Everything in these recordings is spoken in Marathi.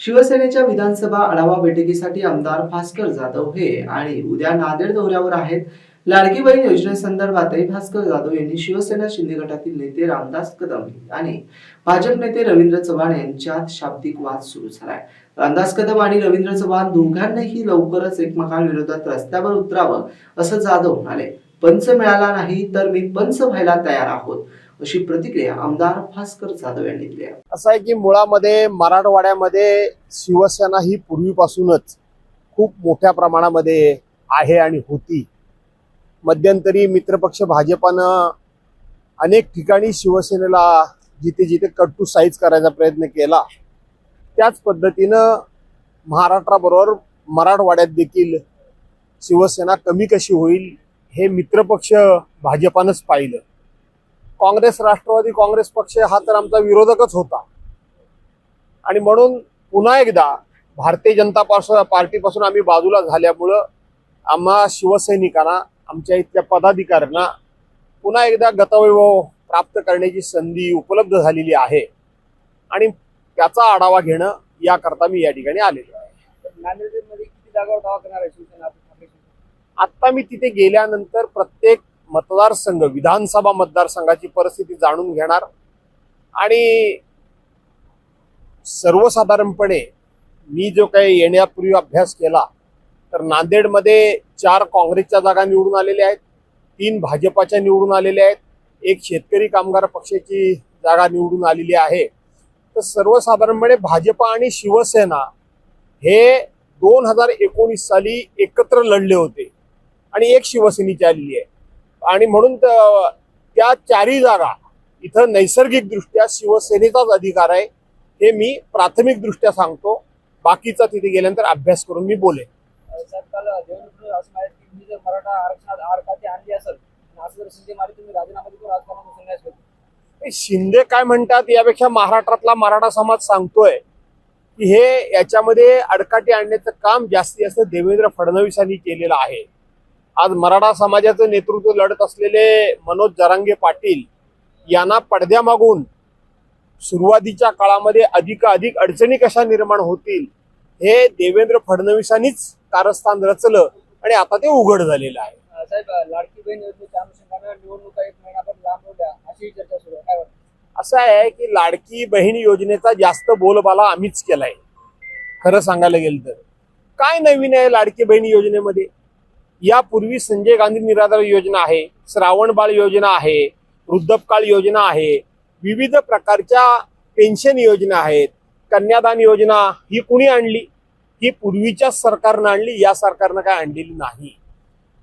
शिवसेनेच्या विधानसभा आढावा बैठकीसाठी आमदार भास्कर जाधव हे आणि उद्या नांदेड दौऱ्यावर आहेत. लाडकी बहीण योजनेसंदर्भातही भास्कर जाधव यांनी शिवसेना शिंदे गटातील नेते रामदास कदम आणि भाजप नेते रवींद्र चव्हाण यांच्यात शाब्दिक वाद सुरू झालाय. रामदास कदम आणि रवींद्र चव्हाण दोघांनाही लवकरच एकमेकांविरोधात रस्त्यावर उतरावं असं जाधव म्हणाले. पंच मिळाला नाही तर मी पंच व्हायला तयार आहोत. अशी प्रतिक्रिया आमदार भास्कर जाधव यांनी दिली आहे. असं आहे की मुळामध्ये मराठवाड्यामध्ये शिवसेना ही पूर्वीपासूनच खूप मोठ्या प्रमाणामध्ये आहे आणि होती. मध्यंतरी मित्रपक्ष भाजपानं अनेक ठिकाणी शिवसेनेला जिथे जिथे कट्टू साईज करायचा प्रयत्न केला त्याच पद्धतीनं महाराष्ट्राबरोबर मराठवाड्यात देखील शिवसेना कमी कशी होईल हे मित्रपक्ष भाजपानंच पाहिलं. काँग्रेस राष्ट्रवादी काँग्रेस पक्ष हा तर आमचा विरोधकच होता. आणि म्हणून पुन्हा एकदा भारतीय जनता पार्स- पार्टीपासून आम्ही बाजूला झाल्यामुळं आम्हा शिवसैनिकांना आमच्या इथल्या पदाधिकाऱ्यांना पुन्हा एकदा गतवैभव प्राप्त करण्याची संधी उपलब्ध झालेली आहे. आणि त्याचा आढावा घेणं याकरता मी या ठिकाणी आलेलो आहे. नांदेडमध्ये किती जागावर दावा करणार आहे शिवसेना? आपली शिवसेना? आता मी तिथे गेल्यानंतर प्रत्येक मतदारसंघ विधानसभा मतदारसंघाची परिस्थिती जाणून घेणार. आणि सर्वसाधारणपणे मी जो काही येण्यापूर्वी अभ्यास केला तर नांदेडमध्ये चार काँग्रेसच्या जागा निवडून आलेल्या आहेत तीन भाजपाच्या निवडून आलेल्या आहेत एक शेतकरी कामगार पक्षाची जागा निवडून आलेली आहे. तर सर्वसाधारणपणे भाजपा आणि शिवसेना हे दोन हजार एकोणीस साली एकत्र लढले होते आणि एक शिवसेनेची आलेली आहे. आणि म्हणून त्या चारही जागा इथं नैसर्गिकदृष्ट्या शिवसेनेचाच अधिकार आहे हे मी प्राथमिकदृष्ट्या सांगतो. बाकीचा तिथे गेल्यानंतर अभ्यास करून मी हे शिंदे काय म्हणतात यापेक्षा महाराष्ट्रातला मराठा समाज सांगतोय की हे याच्यामध्ये अडकाटी आणण्याचं काम जास्तीत जास्त देवेंद्र फडणवीसांनी केलेलं आहे. आज मराठा समाजाचं नेतृत्व लढत असलेले मनोज जरांगे पाटील यांना पडद्यामागून सुरुवातीच्या काळामध्ये अधिकाधिक अडचणी कशा निर्माण होतील हे देवेंद्र फडणवीसांनीच कारस्थान रचलं आणि आता ते उघड झालेलं आहे. असं आहे की लाडकी बहीण योजनेचा जास्त बोलबाला आम्हीच केलाय. खरं सांगायला गेलं तर. काय नवीन आहे लाडकी बहीण योजनेमध्ये? यापूर्वी संजय गांधी निराधार योजना आहे श्रावण बाळ योजना आहे वृद्धपकाळ योजना आहे विविध प्रकारच्या पेन्शन योजना आहेत कन्यादान योजना ही कुणी आणली? ही पूर्वीच्या सरकारनं आणली या सरकारनं काय आणलेली नाही.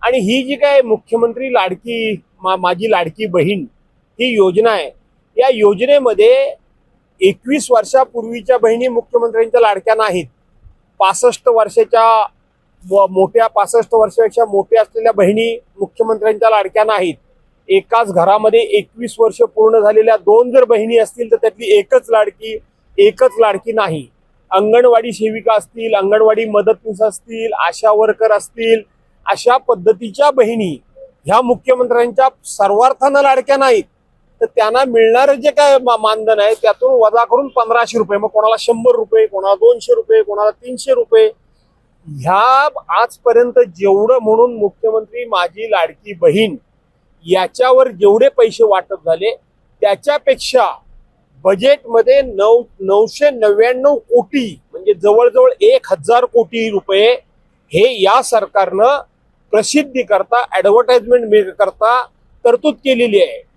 आणि ही जी काय मुख्यमंत्री लाडकी मा- माझी लाडकी बहीण ही योजना आहे या योजनेमध्ये एकवीस वर्षापूर्वीच्या बहिणी मुख्यमंत्र्यांच्या लाडक्या नाहीत. पासष्ट वर्षाच्या मोठ्या पासष्ट वर्षापेक्षा मोठ्या असलेल्या बहिणी मुख्यमंत्र्यांच्या लाडक्या नाहीत. एकाच घरामध्ये एकवीस वर्ष पूर्ण झालेल्या दोन जर बहिणी असतील तर त्यातली एकच लाडकी एकच लाडकी नाही. अंगणवाडी सेविका असतील अंगणवाडी मदतनीस असतील आशा वर्कर असतील अशा पद्धतीच्या बहिणी ह्या मुख्यमंत्र्यांच्या सर्वार्थानं लाडक्या नाहीत. तर त्यांना मिळणारं जे काय मा- मानधन आहे त्यातून वजा करून पंधराशे रुपये. मग कोणाला शंभर रुपये कोणाला दोनशे रुपये कोणाला तीनशे रुपये ह्या आजपर्यंत जेवढं म्हणून मुख्यमंत्री माझी लाडकी बहीण याच्यावर जेवढे पैसे वाटप झाले त्याच्यापेक्षा बजेटमध्ये नऊ नऊशे नव्याण्णव कोटी म्हणजे जवळजवळ एक हजार कोटी रुपये हे या सरकारनं प्रसिद्धी करता ऍडव्हर्टाइजमेंट करता तरतूद केलेली आहे.